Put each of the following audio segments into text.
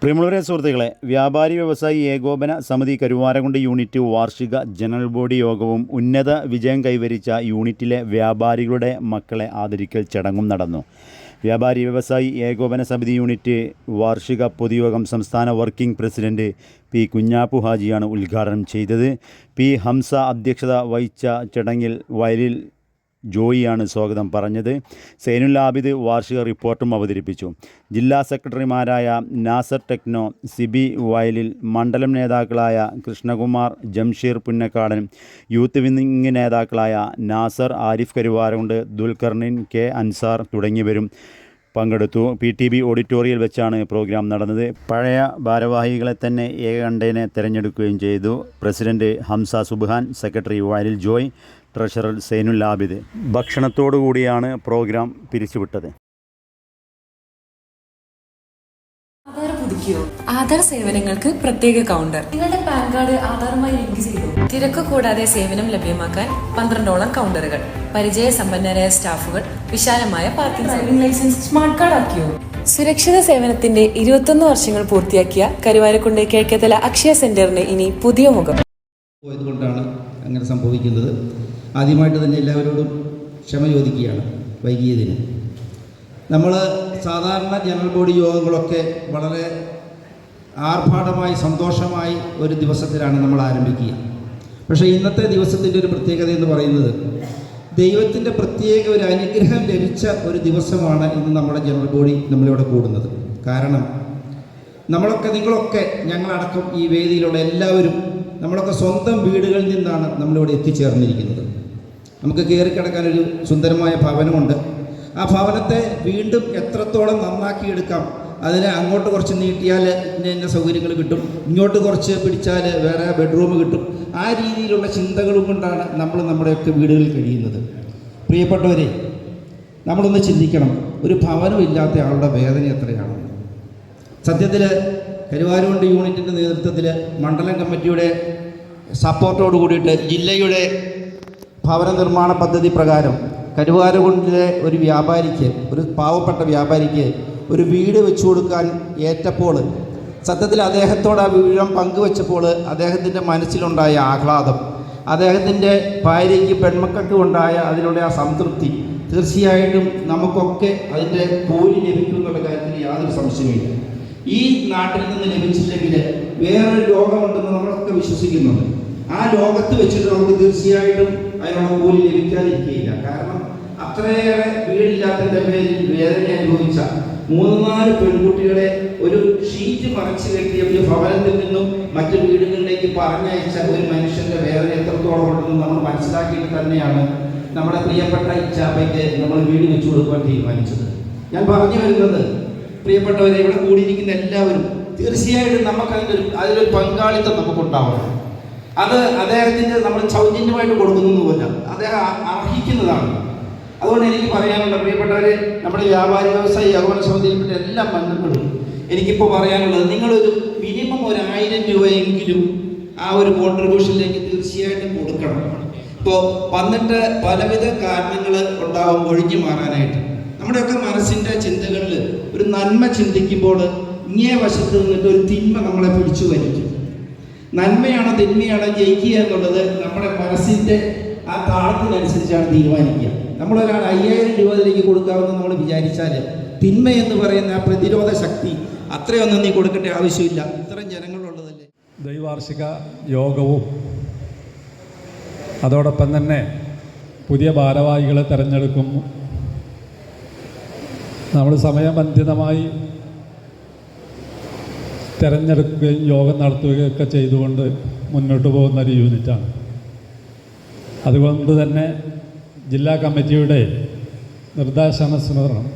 പ്രിയമുള്ളവരെ സുഹൃത്തുക്കളെ വ്യാപാരി വ്യവസായി ഏകോപന സമിതി കരുവാരകുണ്ട് യൂണിറ്റ് വാർഷിക ജനറൽ ബോഡി യോഗവും ഉന്നത വിജയം കൈവരിച്ച യൂണിറ്റിലെ വ്യാപാരികളുടെ മക്കളെ ആദരിക്കൽ ചടങ്ങും നടന്നു. വ്യാപാരി വ്യവസായി ഏകോപന സമിതി യൂണിറ്റ് വാർഷിക പൊതുയോഗം സംസ്ഥാന വർക്കിംഗ് പ്രസിഡന്റ് പി കുഞ്ഞാപ്പു ഹാജിയാണ് ഉദ്ഘാടനം ചെയ്തത്. പി ഹംസ അധ്യക്ഷത വഹിച്ച ചടങ്ങിൽ വയലിൽ ജോയിയാണ് സ്വാഗതം പറഞ്ഞത്. സൈനുൽ ആബിദ് വാർഷിക റിപ്പോർട്ടും അവതരിപ്പിച്ചു. ജില്ലാ സെക്രട്ടറിമാരായ നാസർ ടെക്നോ സിബി വയലിൽ മണ്ഡലം നേതാക്കളായ കൃഷ്ണകുമാർ ജംഷീർ പുന്നക്കാടൻ യൂത്ത് വിങ് നേതാക്കളായ നാസർ ആരിഫ് കരുവാരകുണ്ട് ദുൽഖർണിൻ കെ അൻസാർ തുടങ്ങിയവരും പങ്കെടുത്തു. പി ടി ബി ഓഡിറ്റോറിയൽ വെച്ചാണ് പ്രോഗ്രാം നടന്നത്. പഴയ ഭാരവാഹികളെ തന്നെ ഏകകണ്ഠേനെ തിരഞ്ഞെടുക്കുകയും ചെയ്തു. പ്രസിഡന്റ് ഹംസ സുബ്ഹാൻ സെക്രട്ടറി വയലിൽ ജോയ് ട്രഷറർ സൈനുൽ ആബിദ് ഭക്ഷണത്തോടു കൂടിയാണ് പ്രോഗ്രാം പിരിച്ചുവിട്ടത്. ആധാർ പുതുക്കിയോ? ആധാർ സേവനങ്ങൾക്ക് പ്രത്യേക കൗണ്ടർ നിങ്ങളുടെ പാൻ കാർഡ് ആധാറുമായി ലിങ്ക് ചെയ്തു? തിരക്ക് കൂടാതെ സേവനം ലഭ്യമാക്കാൻ പന്ത്രണ്ടോളം കൗണ്ടറുകൾ പരിചയ സമ്പന്നരായ സ്റ്റാഫുകൾ വിശാലമായ parking driving licence smart card ആക്കിയോ? സുരക്ഷിത സേവനത്തിന്റെ ഇരുപത്തൊന്ന് വർഷങ്ങൾ പൂർത്തിയാക്കിയ കരുവാരക്കുണ്ട് കിഴക്കേതല അക്ഷയ സെന്ററിന് ഇനി പുതിയ മുഖം. പോയതുകൊണ്ടാണ് അങ്ങനെ സംഭവിക്കുന്നത്. ആദ്യമായിട്ട് തന്നെ എല്ലാവരോടും ക്ഷമ ചോദിക്കുകയാണ് വൈകിയതിന്. നമ്മൾ സാധാരണ ജനറൽ ബോഡി യോഗങ്ങളൊക്കെ വളരെ ആർഭാടമായി സന്തോഷമായി ഒരു ദിവസത്തിലാണ് നമ്മൾ ആരംഭിക്കുക. പക്ഷേ ഇന്നത്തെ ദിവസത്തിന്റെ ഒരു പ്രത്യേകത എന്ന് പറയുന്നത് ദൈവത്തിന്റെ പ്രത്യേക ഒരു അനുഗ്രഹം ലഭിച്ച ഒരു ദിവസമാണ് ഇന്ന് നമ്മുടെ ജനറൽ ബോഡി നമ്മളിവിടെ കൂടുന്നത്. കാരണം നമ്മളൊക്കെ നിങ്ങളൊക്കെ ഞങ്ങളടക്കം ഈ വേദിയിലുള്ള എല്ലാവരും നമ്മളൊക്കെ സ്വന്തം വീടുകളിൽ നിന്നാണ് നമ്മളിവിടെ എത്തിച്ചേർന്നിരിക്കുന്നത്. നമുക്ക് കയറി കിടക്കാനൊരു സുന്ദരമായ ഭവനമുണ്ട്. ആ ഭവനത്തെ വീണ്ടും എത്രത്തോളം നന്നാക്കിയെടുക്കാം അതിനെ അങ്ങോട്ട് കുറച്ച് നീട്ടിയാൽ ഇന്ന ഇന്ന സൗകര്യങ്ങൾ കിട്ടും ഇങ്ങോട്ട് കുറച്ച് പിടിച്ചാൽ വേറെ ബെഡ്റൂം കിട്ടും. ആ രീതിയിലുള്ള ചിന്തകളും കൊണ്ടാണ് നമ്മൾ നമ്മുടെയൊക്കെ വീടുകളിൽ കഴിയുന്നത്. പ്രിയപ്പെട്ടവരെ നമ്മളൊന്ന് ചിന്തിക്കണം. ഒരു ഭവനം ഇല്ലാത്ത ആളുടെ വേദന എത്രയാണ്? സത്യത്തിൽ കരുവാരുകൊണ്ട് യൂണിറ്റിന്റെ നേതൃത്വത്തിൽ മണ്ഡലം കമ്മിറ്റിയുടെ സപ്പോർട്ടോട് കൂടിയിട്ട് ജില്ലയുടെ ഭവന നിർമ്മാണ പദ്ധതി പ്രകാരം കരുവാരകുണ്ടിലെ ഒരു വ്യാപാരിക്ക് ഒരു പാവപ്പെട്ട വ്യാപാരിക്ക് ഒരു വീട് വെച്ചു കൊടുക്കാൻ ഏറ്റപ്പോൾ സത്യത്തിൽ അദ്ദേഹത്തോട് ആ വിവരം പങ്കുവെച്ചപ്പോൾ അദ്ദേഹത്തിന്റെ മനസ്സിലുണ്ടായ ആഹ്ലാദം അദ്ദേഹത്തിന്റെ ഭാര്യയ്ക്ക് പെൺമക്കൾക്കും ഉണ്ടായ അതിലൂടെ ആ സംതൃപ്തി തീർച്ചയായിട്ടും നമുക്കൊക്കെ അതിന്റെ കൂലി ലഭിക്കും എന്നുള്ള കാര്യത്തിൽ യാതൊരു സംശയമില്ല ഈ നാട്ടിൽ നിന്ന് ലഭിച്ചില്ലെങ്കിൽ വേറൊരു ലോകമുണ്ടെന്ന് നമ്മളൊക്കെ വിശ്വസിക്കുന്നുണ്ട്. ആ ലോകത്ത് വെച്ചിട്ട് നമുക്ക് തീർച്ചയായിട്ടും അതിനുള്ള കൂലി ലഭിക്കാതിരിക്കുകയില്ല. കാരണം അത്രയേറെ വീടില്ലാത്തതിന്റെ പേരിൽ വേദന അനുഭവിച്ച മൂന്ന് നാല് പെൺകുട്ടികളെ ഒരു ഷീറ്റ് മറച്ചു കെട്ടിയ ഒരു ഭവനത്തിൽ നിന്നും മറ്റു വീടുകളിലേക്ക് പറഞ്ഞയച്ച ഒരു മനുഷ്യന്റെ വേദന എത്രത്തോളം ഉണ്ടെന്ന് നമ്മൾ മനസ്സിലാക്കിയിട്ട് തന്നെയാണ് നമ്മുടെ പ്രിയപ്പെട്ട ഇച്ചാബയ്ക്ക് നമ്മൾ വീട് വെച്ചു കൊടുക്കുവാൻ തീരുമാനിച്ചത്. ഞാൻ പറഞ്ഞു വരുന്നത് പ്രിയപ്പെട്ടവരെ ഇവിടെ കൂടിയിരിക്കുന്ന എല്ലാവരും തീർച്ചയായിട്ടും നമുക്ക് അതിന്റെ അതിലൊരു പങ്കാളിത്തം നമുക്കുണ്ടാവണം. അത് അദ്ദേഹത്തിന്റെ നമ്മൾ സൗജന്യമായിട്ട് കൊടുക്കുന്നൊന്നുമല്ല അദ്ദേഹം അർഹിക്കുന്നതാണ്. അതുകൊണ്ട് എനിക്ക് പറയാനുള്ള പ്രിയപ്പെട്ടവരെ നമ്മുടെ വ്യാപാരി വ്യവസായി അതുപോലെ സമിതിയിൽപ്പെട്ട എല്ലാ ബന്ധങ്ങളും എനിക്കിപ്പോൾ പറയാനുള്ളത് നിങ്ങളൊരു മിനിമം ഒരു ആയിരം രൂപയെങ്കിലും ആ ഒരു കോൺട്രിബ്യൂഷനിലേക്ക് തീർച്ചയായിട്ടും കൊടുക്കണം. ഇപ്പോൾ വന്നിട്ട് പലവിധ കാരണങ്ങൾ ഉണ്ടാവും ഒഴിഞ്ഞു മാറാനായിട്ട്. നമ്മുടെയൊക്കെ മനസ്സിന്റെ ചിന്തകളിൽ ഒരു നന്മ ചിന്തിക്കുമ്പോൾ ഇങ്ങേ വശത്ത് നിന്നിട്ട് ഒരു തിന്മ നമ്മളെ പിടിച്ചു വലിക്കും. നന്മയാണോ തിന്മയാണോ ജയിക്കുക എന്നുള്ളത് നമ്മുടെ മനസ്സിന്റെ ആ താളത്തിനനുസരിച്ചാണ് തീരുമാനിക്കുക. നമ്മളൊരാൾ അയ്യായിരം രൂപ അതിലേക്ക് കൊടുക്കാമെന്ന് നമ്മൾ വിചാരിച്ചാൽ തിന്മ എന്ന് പറയുന്ന ആ പ്രതിരോധ ശക്തി അത്രയൊന്നും നീ കൊടുക്കേണ്ട ആവശ്യമില്ല. ഇത്രയും ജനങ്ങളുള്ളതല്ലേ? ദൈവാർഷിക യോഗവും അതോടൊപ്പം തന്നെ പുതിയ ഭാരവാഹികളെ തിരഞ്ഞെടുക്കും. നമ്മൾ സമയബന്ധിതമായി തിരഞ്ഞെടുക്കുകയും യോഗം നടത്തുകയും ഒക്കെ ചെയ്തുകൊണ്ട് മുന്നോട്ട് പോകുന്ന ഒരു യൂണിറ്റാണ്. അതുകൊണ്ട് തന്നെ ജില്ലാ കമ്മിറ്റിയുടെ നിർദ്ദേശാനുസരണം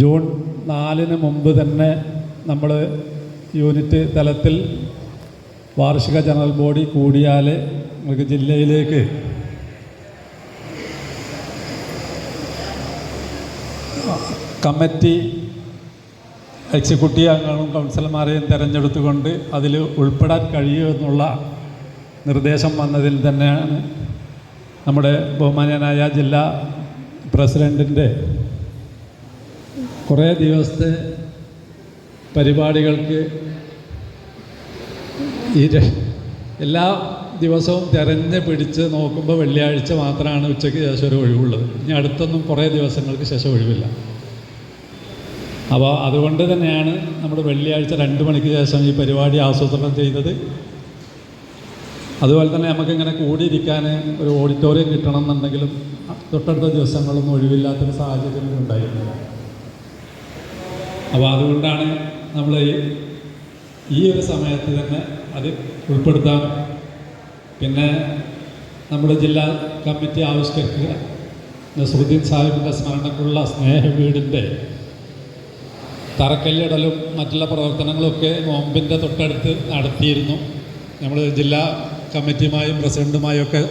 ജൂൺ നാലിന് മുമ്പ് തന്നെ നമ്മൾ യൂണിറ്റ് തലത്തിൽ വാർഷിക ജനറൽ ബോഡി കൂടിയാൽ നമുക്ക് ജില്ലയിലേക്ക് കമ്മിറ്റി എക്സിക്യൂട്ടീവ് അംഗങ്ങളും കൗൺസിലർമാരെയും തിരഞ്ഞെടുത്തുകൊണ്ട് അതിൽ ഉൾപ്പെടാൻ കഴിയുമെന്നുള്ള നിർദ്ദേശം വന്നതിൽ തന്നെയാണ് നമ്മുടെ ബഹുമാന്യനായ ജില്ലാ പ്രസിഡന്റിന്റെ കുറേ ദിവസത്തെ പരിപാടികൾക്ക് ഈ എല്ലാ ദിവസവും തിരഞ്ഞ് പിടിച്ച് നോക്കുമ്പോൾ വെള്ളിയാഴ്ച മാത്രമാണ് ഉച്ചയ്ക്ക് ശേഷം ഒരു ഒഴിവുള്ളത്. ഇനി അടുത്തൊന്നും കുറേ ദിവസങ്ങൾക്ക് ശേഷം ഒഴിവില്ല. അപ്പോൾ അതുകൊണ്ട് തന്നെയാണ് നമ്മൾ വെള്ളിയാഴ്ച രണ്ട് മണിക്ക് ശേഷം ഈ പരിപാടി ആസൂത്രണം ചെയ്തത്. അതുപോലെ തന്നെ നമുക്കിങ്ങനെ കൂടിയിരിക്കാൻ ഒരു ഓഡിറ്റോറിയം കിട്ടണം എന്നുണ്ടെങ്കിലും തൊട്ടടുത്ത ദിവസങ്ങളൊന്നും ഒഴിവില്ലാത്തൊരു സാഹചര്യം ഉണ്ടായിരുന്നില്ല അപ്പോൾ അതുകൊണ്ടാണ് നമ്മൾ ഈ- ഈ ഒരു സമയത്ത് തന്നെ അത് ഉൾപ്പെടുത്താൻ പിന്നെ നമ്മുടെ ജില്ലാ കമ്മിറ്റി ആവിഷ്കരിക്കുക നസറുദ്ദീൻ സാഹിബിന്റെ സ്മരണക്കുള്ള സ്നേഹ വീടിന്റെ തറക്കല്ലിടലും മറ്റുള്ള പ്രവർത്തനങ്ങളൊക്കെ നോമ്പിന്റെ തൊട്ടടുത്ത് നടത്തിയിരുന്നു. നമ്മൾ ജില്ലാ കമ്മിറ്റിയുമായും പ്രസിഡന്റുമായും ഒക്കെ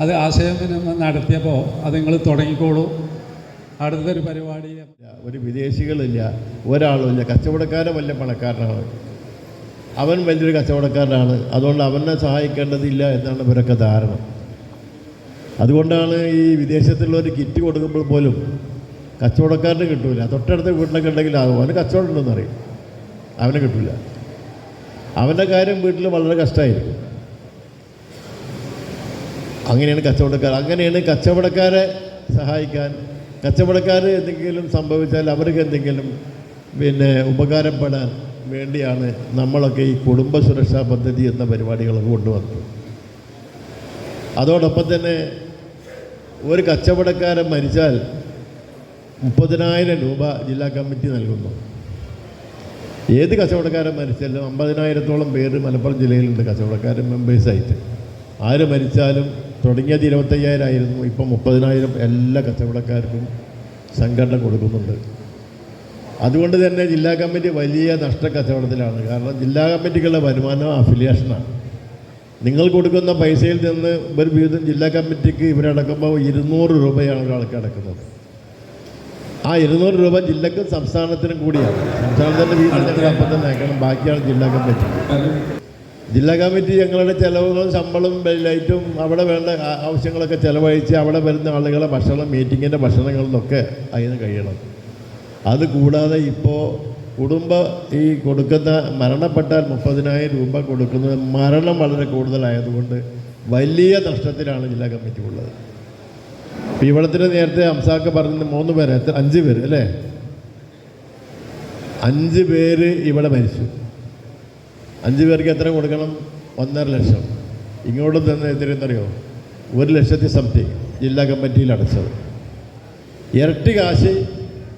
അത് ആശയവിനിമയം നടത്തിയപ്പോൾ അത് നിങ്ങൾ തുടങ്ങിക്കോളൂ. അടുത്തൊരു പരിപാടി. ഒരു വിദേശികളില്ല ഒരാളുമില്ല. കച്ചവടക്കാരൻ വലിയ പണക്കാരനാണ്. അവൻ വലിയൊരു കച്ചവടക്കാരനാണ്. അതുകൊണ്ട് അവനെ സഹായിക്കേണ്ടതില്ല എന്നാണ് ഇവരൊക്കെ ധാരണ. അതുകൊണ്ടാണ് ഈ വിദേശത്തുള്ളവർ കിറ്റ് കൊടുക്കുമ്പോൾ പോലും കച്ചവടക്കാരന് കിട്ടൂല. തൊട്ടടുത്ത വീട്ടിലൊക്കെ ഉണ്ടെങ്കിൽ അവന് കച്ചവടം ഉണ്ടെന്ന് അറിയും അവനെ കിട്ടൂല. അവന്റെ കാര്യം വീട്ടിൽ വളരെ കഷ്ടമായിരിക്കും അങ്ങനെയാണ് കച്ചവടക്കാർ. അങ്ങനെയാണ് കച്ചവടക്കാരെ സഹായിക്കാൻ കച്ചവടക്കാർ എന്തെങ്കിലും സംഭവിച്ചാൽ അവർക്ക് എന്തെങ്കിലും പിന്നെ ഉപകാരപ്പെടാൻ വേണ്ടിയാണ് നമ്മളൊക്കെ ഈ കുടുംബ സുരക്ഷാ പദ്ധതി എന്ന പരിപാടികളൊക്കെ കൊണ്ടുവന്നത്. അതോടൊപ്പം തന്നെ ഒരു കച്ചവടക്കാരൻ മരിച്ചാൽ മുപ്പതിനായിരം രൂപ ജില്ലാ കമ്മിറ്റി നൽകുന്നു. ഏത് കച്ചവടക്കാരൻ മരിച്ചാലും അമ്പതിനായിരത്തോളം പേര് മലപ്പുറം ജില്ലയിലുണ്ട് കച്ചവടക്കാരൻ മെമ്പേഴ്സായിട്ട്. ആര് മരിച്ചാലും തുടങ്ങിയത് ഇരുപത്തയ്യായിരം ആയിരുന്നു ഇപ്പം മുപ്പതിനായിരം എല്ലാ കച്ചവടക്കാർക്കും സംഘടന കൊടുക്കുന്നുണ്ട്. അതുകൊണ്ട് തന്നെ ജില്ലാ കമ്മിറ്റി വലിയ നഷ്ട കച്ചവടത്തിലാണ്. കാരണം ജില്ലാ കമ്മിറ്റിക്കുള്ള വരുമാനം അഫിലിയേഷനാണ് നിങ്ങൾ കൊടുക്കുന്ന പൈസയിൽ നിന്ന് ഒരു വീതം ജില്ലാ കമ്മിറ്റിക്ക് ഇവരടക്കുമ്പോൾ ഇരുന്നൂറ് രൂപയാണ് ഒരാൾക്ക് അടക്കുന്നത്. ആ ഇരുന്നൂറ് രൂപ ജില്ലക്കും സംസ്ഥാനത്തിനും കൂടിയാണ്. സംസ്ഥാനത്തിന്റെ വീട്ടിൽ അപ്പം തന്നെ അയക്കണം. ബാക്കിയാണ് ജില്ലാ കമ്മിറ്റി. ജില്ലാ കമ്മിറ്റി ഞങ്ങളുടെ ചിലവുകളും ശമ്പളം ലൈറ്റും അവിടെ വേണ്ട ആവശ്യങ്ങളൊക്കെ ചിലവഴിച്ച് അവിടെ വരുന്ന ആളുകളെ ഭക്ഷണം മീറ്റിങ്ങിന്റെ ഭക്ഷണങ്ങളിൽ നിന്നൊക്കെ അതിന് കഴിയണം. അത് കൂടാതെ ഇപ്പോൾ കുടുംബ ഈ കൊടുക്കുന്ന മരണപ്പെട്ടാൽ മുപ്പതിനായിരം രൂപ കൊടുക്കുന്നത് മരണം വളരെ കൂടുതലായതുകൊണ്ട് വലിയ നഷ്ടത്തിലാണ് ജില്ലാ കമ്മിറ്റി ഉള്ളത് ഇവിടത്തിന് നേരത്തെ അംസാക്ക് പറഞ്ഞ മൂന്ന് പേര് അഞ്ച് പേര് അല്ലേ? അഞ്ച് പേര് ഇവിടെ മരിച്ചു. അഞ്ച് പേർക്ക് എത്ര കൊടുക്കണം? ഒന്നര ലക്ഷം. ഇങ്ങോട്ട് തന്നെ എത്രയെന്നറിയോ ഒരു ലക്ഷത്തി സംതിങ് ജില്ലാ കമ്മിറ്റിയിൽ അടച്ചത്. ഇരട്ടി കാശ്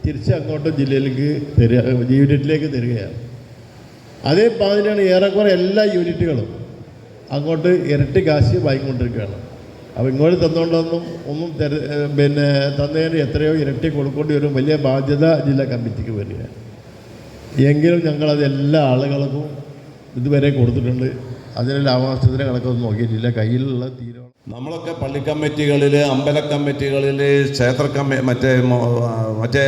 തിരിച്ച് അങ്ങോട്ട് ജില്ലയിലേക്ക് തരിക യൂണിറ്റിലേക്ക് തരികയാണ്. അതേ പാതിനാണ് ഏറെക്കുറെ എല്ലാ യൂണിറ്റുകളും അങ്ങോട്ട് ഇരട്ടി കാശ് വാങ്ങിക്കൊണ്ടിരിക്കുകയാണ്. അപ്പോൾ ഇങ്ങോട്ട് തന്നുകൊണ്ടൊന്നും ഒന്നും തര പിന്നെ തന്നതിന് എത്രയോ ഇരട്ടി കൊടുക്കേണ്ടി വരും. വലിയ ബാധ്യത ജില്ലാ കമ്മിറ്റിക്ക് വരിക എങ്കിലും ഞങ്ങളത് എല്ലാ ആളുകൾക്കും ഇതുവരെ കൊടുത്തിട്ടുണ്ട്. അതിന് ലാഭനഷ്ടത്തിന്റെ കണക്കൊന്നും നോക്കിയിട്ടില്ല. കയ്യിലുള്ള തീരുമാനം നമ്മളൊക്കെ പള്ളി കമ്മിറ്റികളിൽ അമ്പല കമ്മിറ്റികളിൽ ക്ഷേത്ര കമ്മി മറ്റേ മറ്റേ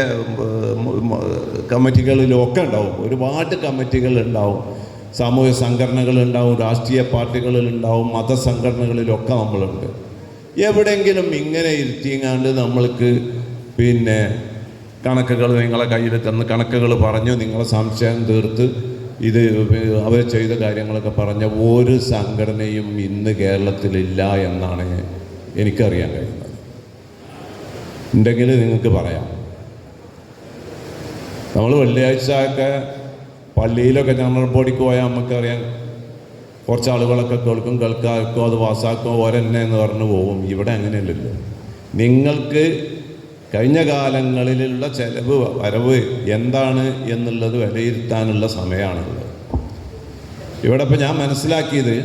കമ്മിറ്റികളിലും ഒക്കെ ഉണ്ടാവും. ഒരുപാട് കമ്മിറ്റികൾ ഉണ്ടാവും. സാമൂഹ്യ സംഘടനകളുണ്ടാവും രാഷ്ട്രീയ പാർട്ടികളിലുണ്ടാവും മതസംഘടനകളിലൊക്കെ നമ്മളുണ്ട്. എവിടെയെങ്കിലും ഇങ്ങനെ ഇരുത്തിങ്ങാണ്ട് നമ്മൾക്ക് പിന്നെ കണക്കുകൾ നിങ്ങളെ കയ്യിൽ തന്ന് കണക്കുകൾ പറഞ്ഞു നിങ്ങളെ സംശയം തീർത്ത് ഇത് അവർ ചെയ്ത കാര്യങ്ങളൊക്കെ പറഞ്ഞ ഒരു സംഘടനയും ഇന്ന് കേരളത്തിലില്ല എന്നാണ് എനിക്കറിയാൻ കഴിയുന്നത്. ഉണ്ടെങ്കിൽ നിങ്ങൾക്ക് പറയാം. നമ്മൾ വെള്ളിയാഴ്ച ഒക്കെ പള്ളിയിലൊക്കെ ജനറൽ ബോഡിക്ക് പോയാൽ നമുക്കറിയാം കുറച്ച് ആളുകളൊക്കെ കേൾക്കും കേൾക്കാക്കോ അത് പാസ്സാക്കോ ഓരെന്നെ എന്ന് പറഞ്ഞു പോകും. ഇവിടെ അങ്ങനെയല്ലല്ലോ. നിങ്ങൾക്ക് കഴിഞ്ഞ കാലങ്ങളിലുള്ള ചെലവ് വരവ് എന്താണ് എന്നുള്ളത് വിലയിരുത്താനുള്ള സമയമാണുള്ളത്. ഇവിടെ ഇപ്പം ഞാൻ മനസ്സിലാക്കിയത്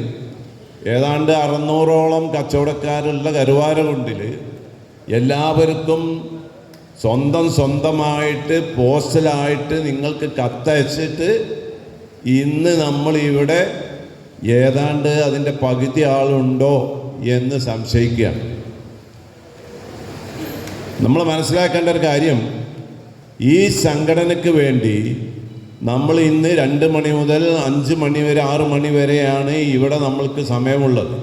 ഏതാണ്ട് അറുന്നൂറോളം കച്ചവടക്കാരുള്ള കരുവാരകുണ്ടിൽ എല്ലാവർക്കും സ്വന്തം സ്വന്തമായിട്ട് പോസ്റ്റലായിട്ട് നിങ്ങൾക്ക് കത്തയച്ചിട്ട് ഇന്ന് നമ്മൾ ഇവിടെ ഏതാണ്ട് അതിന്റെ പകുതി ആളുണ്ടോ എന്ന് സംശയിക്കുക നമ്മൾ മനസ്സിലാക്കേണ്ട ഒരു കാര്യം ഈ സംഘടനയ്ക്ക് വേണ്ടി നമ്മൾ ഇന്ന് രണ്ട് മണി മുതൽ അഞ്ച് മണി വരെ ആറ് മണി വരെയാണ് ഇവിടെ നമ്മൾക്ക് സമയമുള്ളത്.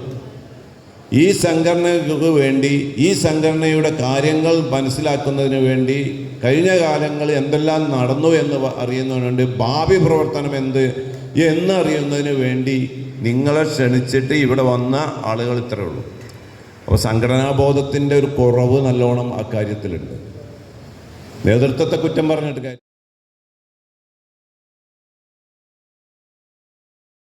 ഈ സംഘടനയ്ക്ക് വേണ്ടി ഈ സംഘടനയുടെ കാര്യങ്ങൾ മനസ്സിലാക്കുന്നതിന് വേണ്ടി കഴിഞ്ഞ കാലങ്ങളിൽ എന്തെല്ലാം നടന്നു എന്ന് അറിയുന്നതിനുണ്ട് അറിയുന്നതിന് ഭാവി പ്രവർത്തനം എന്ത് എന്നറിയുന്നതിന് വേണ്ടി നിങ്ങളെ ക്ഷണിച്ചിട്ട് ഇവിടെ വന്ന ആളുകൾ ഇത്രയേ ഉള്ളൂ. അപ്പോൾ സംഘടനാബോധത്തിന്റെ ഒരു കുറവ് നല്ലോണം അക്കാര്യത്തിലുണ്ട് നേതൃത്വത്തെ കുറ്റം പറഞ്ഞിട്ട് കാര്യം